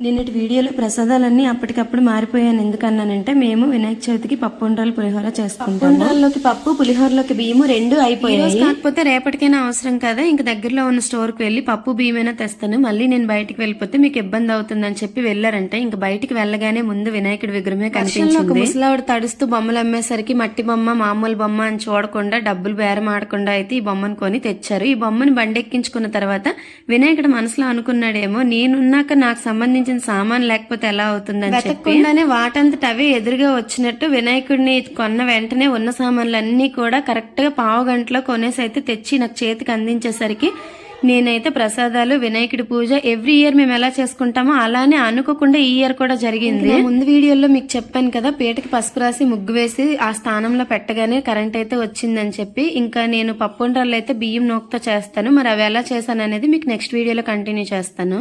నిన్నటి వీడియోలో ప్రసాదాలన్నీ అప్పటికప్పుడు మారిపోయాను. ఎందుకన్నానంటే మేము వినాయక చవితికి పప్పు ఉండ్రాలు పులిహోర చేసుకుంటాము ఉండ్రాల్లోకి పప్పు పులిహోరలోకి బియ్యము రెండు అయిపోయాయి. కాకపోతే రేపటికైనా అవసరం కదా? ఇంక దగ్గరలో ఉన్న స్టోర్కి వెళ్ళి పప్పు బియ్యమైనా తెస్తాను. మళ్ళీ నేను బయటికి వెళ్ళిపోతే మీకు ఇబ్బంది అవుతుందని చెప్పి వెళ్ళారంటే. ఇంక బయటికి వెళ్ళగానే ముందు వినాయకుడి విగ్రహమే కనిపించింది. ముసలావిడ తడుస్తూ బొమ్మలు అమ్మేసరికి మట్టి బొమ్మ మామూలు బొమ్మ అని చూడకుండా డబ్బులు బేరం ఆడకుండా అయితే ఈ బొమ్మను కొని తెచ్చారు. ఈ బొమ్మని బండెక్కించుకున్న తర్వాత వినాయకుడు మనసులో అనుకున్నాడేమో నేనున్నాక నాకు సంబంధించిన సామాన్ లేకపోతే ఎలా అవుతుందని వెతకకుండానే వాటంతట అవే ఎదురుగా వచ్చినట్టు వినాయకుడిని కొన్న వెంటనే ఉన్న సామాన్లన్నీ కూడా కరెక్ట్గా పావు గంటలో కొనేసి అయితే తెచ్చి నాకు చేతికి అందించేసరికి నేనైతే ప్రసాదాలు వినాయకుడి పూజ ఎవ్రీ ఇయర్ మేము ఎలా చేసుకుంటామో అలానే అనుకోకుండా ఈ ఇయర్ కూడా జరిగింది. ముందు వీడియోలో మీకు చెప్పాను కదా పీటకి పసుపు రాసి ముగ్గు వేసి ఆ స్థానంలో పెట్టగానే కరెంట్ అయితే వచ్చిందని చెప్పి ఇంకా నేను పప్పు ఉండర్లు అయితే బియ్యం నూకతో చేస్తాను. మరి అవి ఎలా చేశాను అనేది మీకు నెక్స్ట్ వీడియోలో కంటిన్యూ చేస్తాను.